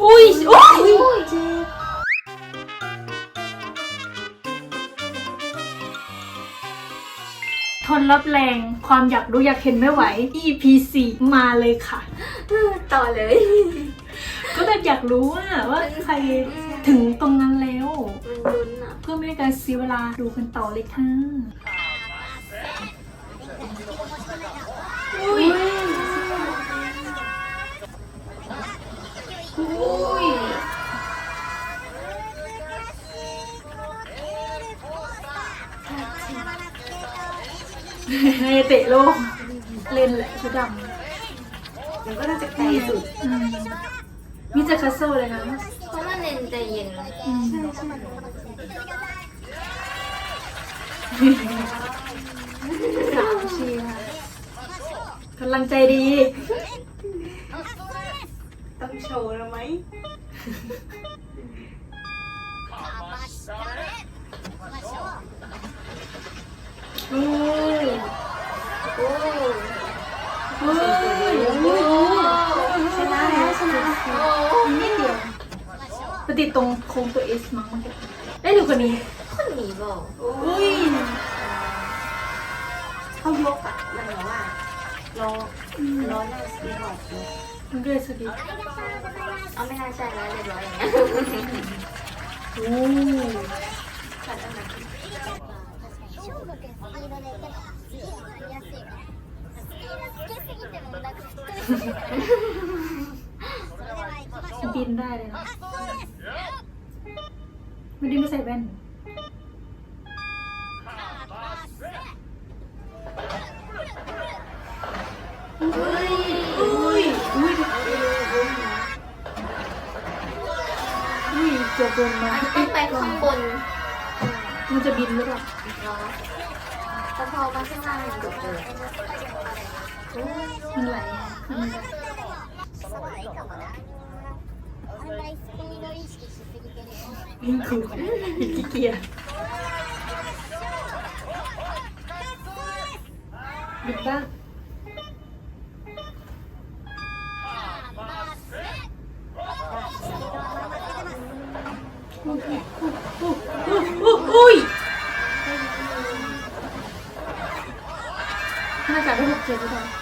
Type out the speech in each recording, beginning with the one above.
อุ้ยโอ้ยทนรับแรงความอยากรู้อยากเห็นไม่ไหว EP 4มาเลยค่ะ ต่อเลย ก็แบบอยากรู้ว่าว่าใครถึงตรงนั้นแล้ว มันลุ้นอะ เพื่อไม่ให้การเสียเวลาดูกันต่อเลยค่ะอุ้ย อุ้ยให้เตะโลก เล่นแหละชุดดมันก็น่าจะไกลสุดำอืมมิจะคัสเซิลเลยนะเพราะมันเล่นใจเย็นเลยอืมสามเชียร์กำลังใจดีต้อง โชว์แล้วไหมโอ้ยโอ้โอ้ยโอ้ยชนะแล้วชนะโอ้นิดเดียวไปติดตรงโค้งตัวเอสมั้งเมื่อกี้ได้ยหนูคนนี้คนนีบอกอุ้ยเขายกอะมันแบบว่ารอรอหน้าสีหอกยกมันก็เลย สกิปเอาไม่น่าใช่แล้วเรียบร้อยอย่างเจะเดินมาต้องไปข้างบนมันจะบินหรือเปล่าเนาะแต่พอมาข้างล่างมันดุเลยมันไหลมันคือขี้เกียจบิดบ้าง จะไ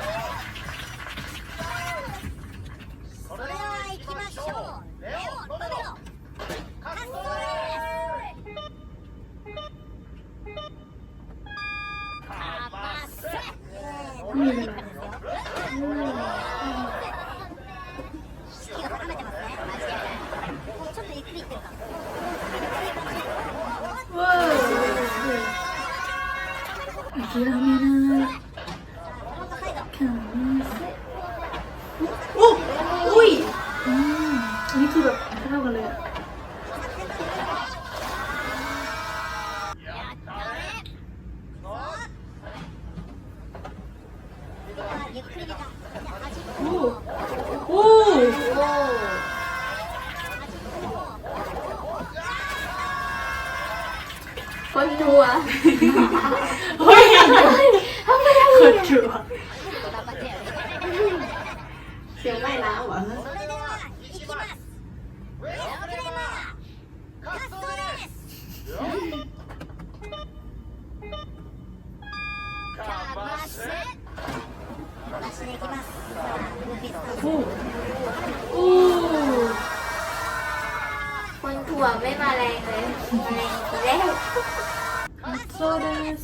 คนถั่วไม่มาแรงเลยแรงอีกแล้ว so this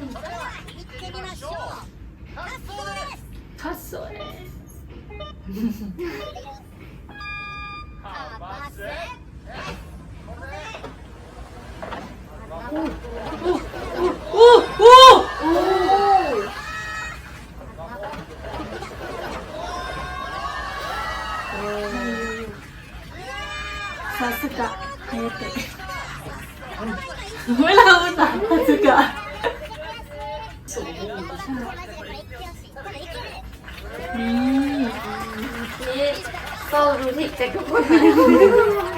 pas aujourd'hui, t'as compris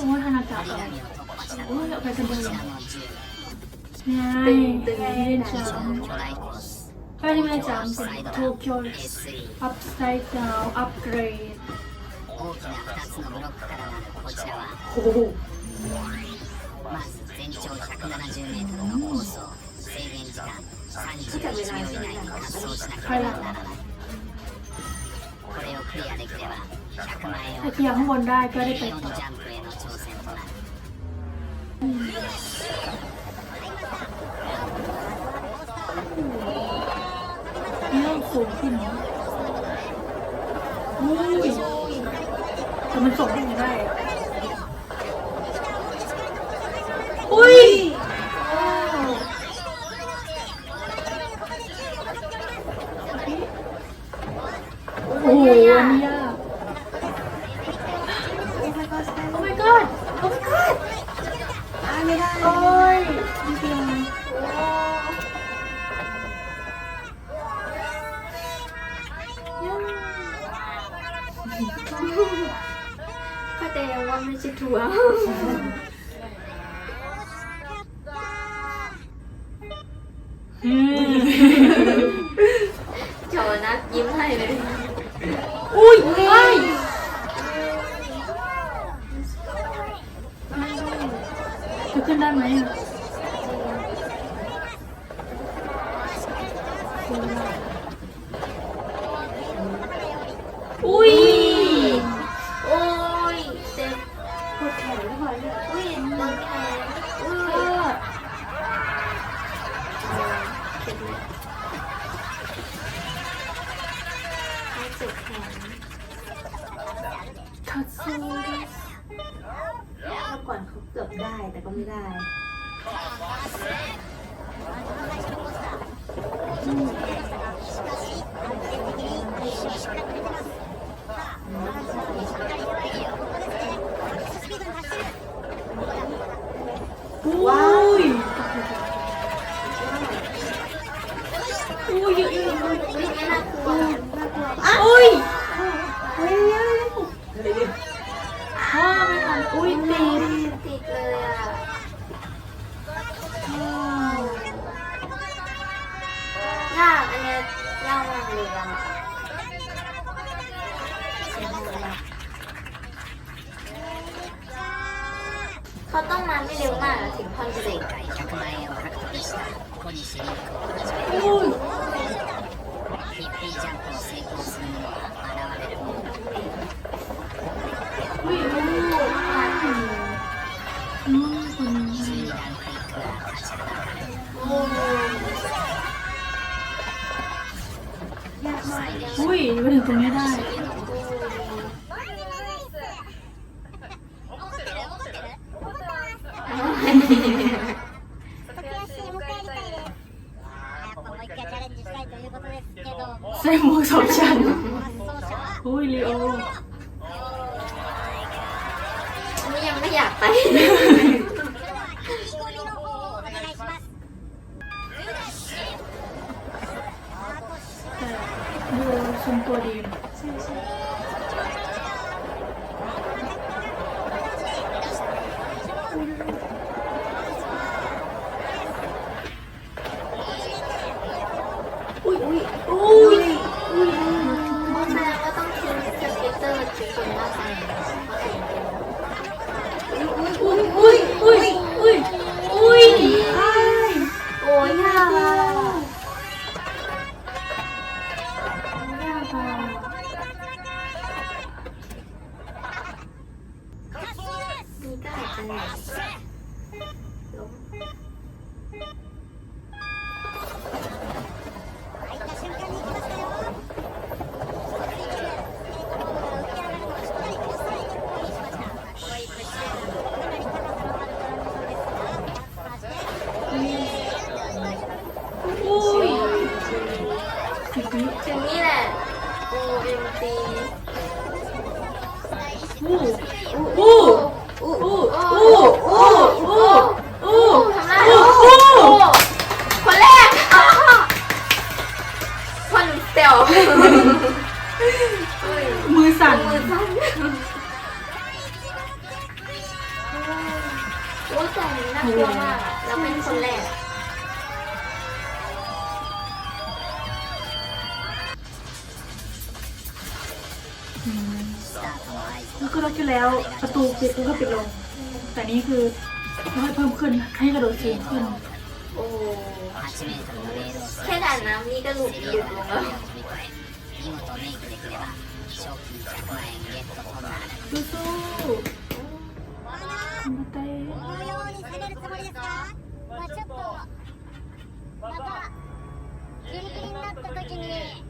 思い花ちゃんからすごいおかげではいゆれちゃんはじめちゃん東京ですアップサイドアップグレード大きな2つこれをクリアできれば ถ้าเคลียร์ข้างบนได้ก็ได้ไปต่อเริ่มสูงขึ้นแล้วนี่แต่มันส่งยังไงได้ อุ้ย ไม่ใช่ถั่วจอนัดยิ้มให้เลย อุ้ยอุ้ยขึ้นได้ไหม 回来总虐待 ดูทรงตัว シャッ! ยวมือสั่นมือสั่นโอ้แต่น่ากลัวมากแล้วเป็นคนแรกอะมัก็ล็อกอยู่แล้ว ประตูปิดก็ปิดลง แต่นี้คือเพิ่มขึ้นให้กระโดดสูงขึ้น おお8メーのだが伸びるのが見事メイクできれば賞金100万円ゲットとなるうそのように攻めるつもりですかまあちょっとまたギリギリになった時に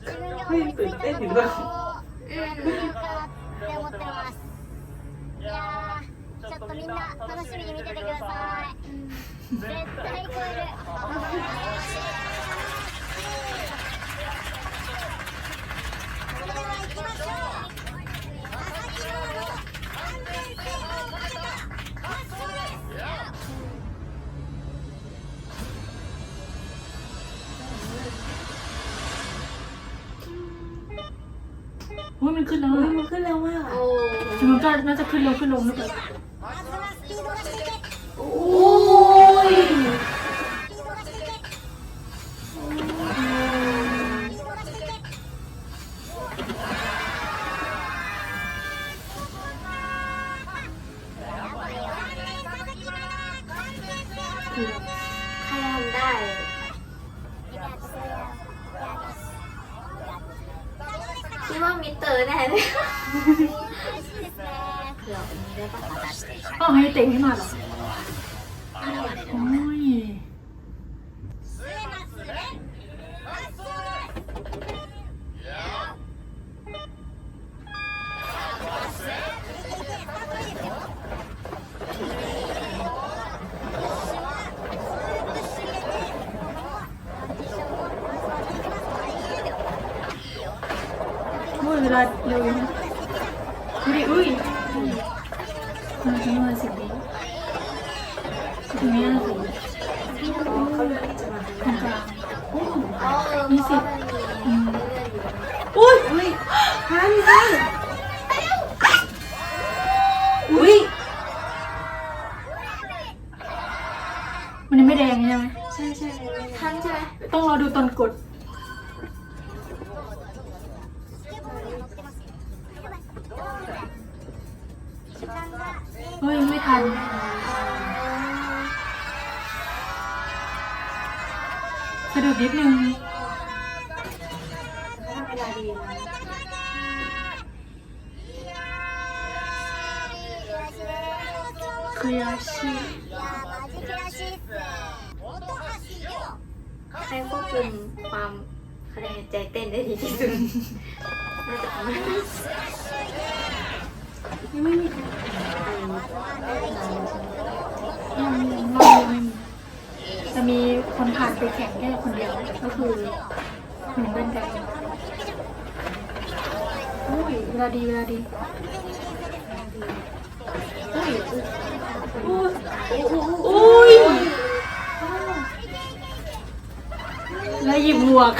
自分が思いついたことをやってようかなって思ってますいやちょっとみんな楽しみに見ててください、絶対超えるそれでは行きましょう朝日の安全性をかけたマッシュです โอ้ยมันขึ้นแล้วอะ มันขึ้นเร็วมาก โอ้ แต่มันก็น่าจะขึ้นเร็วขึ้นลงหรือเปล่า อแน่เลยเผื่อมีได้ปขอตัดก็ให้เต็งขึ้นมาหรอ โอ้ย เวลาเร็วอยู่นะดูดิอุ้ยมันจะมาสิบวิตรงนี้นะสิตรงกลางโอ้อ๋อเออมีเพสิราะบมันมีอืมเลื่อนอยู่อุ้ยอุ้ยทันทันอุ้ยมันยังไม่แดงใช่ไหมใช่ใช่ทันใช่ไหมต้องรอดูตอนกด ทัน สะดุดนิดนึง ถ้าเวลาดีนะ คืออาชีพ いやーマジ悔しいっす本橋よ ใครควบคุมความคะแนนใจเต้นได้ดีที่สุดน่าจะประมาณนั้น ยังไม่มี อันนี้ยังยังรอนไม่มีจะมีคนผ่านไปแข่งแค่คนเดียวก็คือหมือนเป็นไก่อุ้ยเวลาดีเวลาดีอุ้ยอุ้ยอุ้ยแล้วหยิบหมวก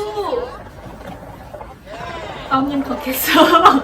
สโซอุ้ย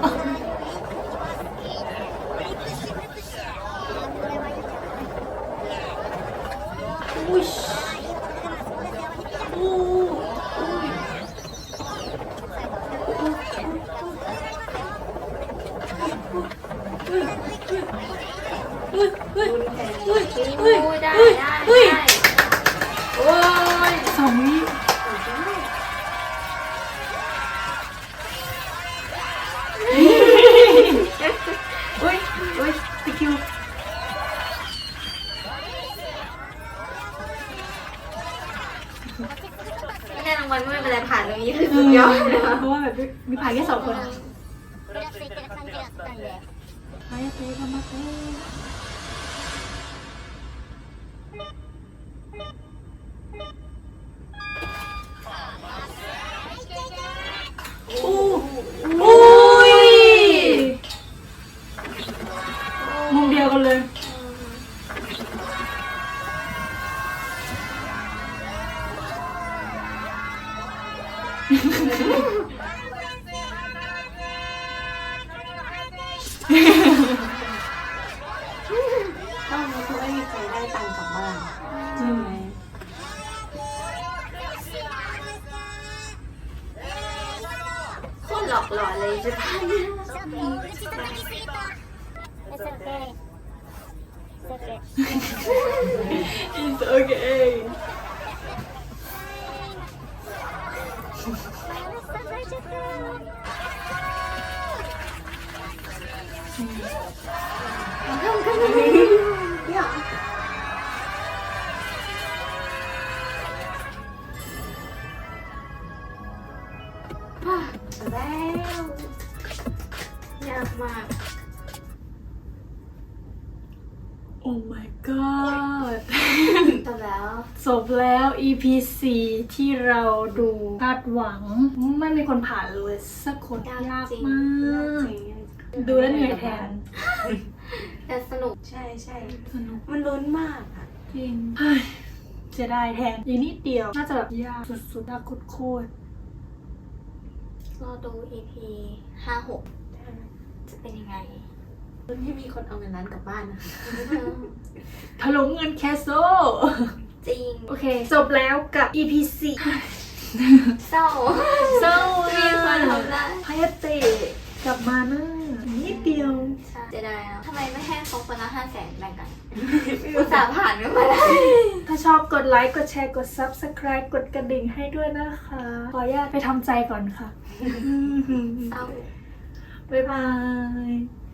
ไม่ได้รางวัลไม่เป็นไรผ่านตรงนี้คือสุดยอดเลย เพราะว่าแบบมีผ่านแค่สองคน ふらついてる感じがあったんで ไปเต้มาเ It's okay. yeah. Bye. ยากมาก โอ้ my god จบแล้วจบแล้ว EP 4ที่เราดูคาดหวัง ไม่มีคนผ่านเลยสักคนยากมากดูแล้วเหนื่อยแทน แต่สนุกใช่ใช่สนุก มันลุ้นมากอะจริงเฮ้ยจะได้แทนอีกนิดเดียว น่าจะแบบยากสุดๆยากโคตรรอดู EP ห้าหก จะเป็นยังไงลุ้นที่มีคนเอาเงินล้านกลับบ้านนะคะๆถลุงเงินแคสโซจริง โอเค จบแล้วกับ EP 4เศร้าเศร้ามีคนทำได้พายาเตะกลับมานะนิดเดียวใช่จะได้นะทำไมไม่ให้เขาคนละห้าแสนแบ่งกันอุตส่าห์ผ่านกันมาได้ ถ้าชอบกดไลค์ กดแชร์ กด Subscribe กดกระดิ่งให้ด้วยนะคะ ขออนุญาตไปทำใจก่อนค่ะเศร้า บ๊ายบาย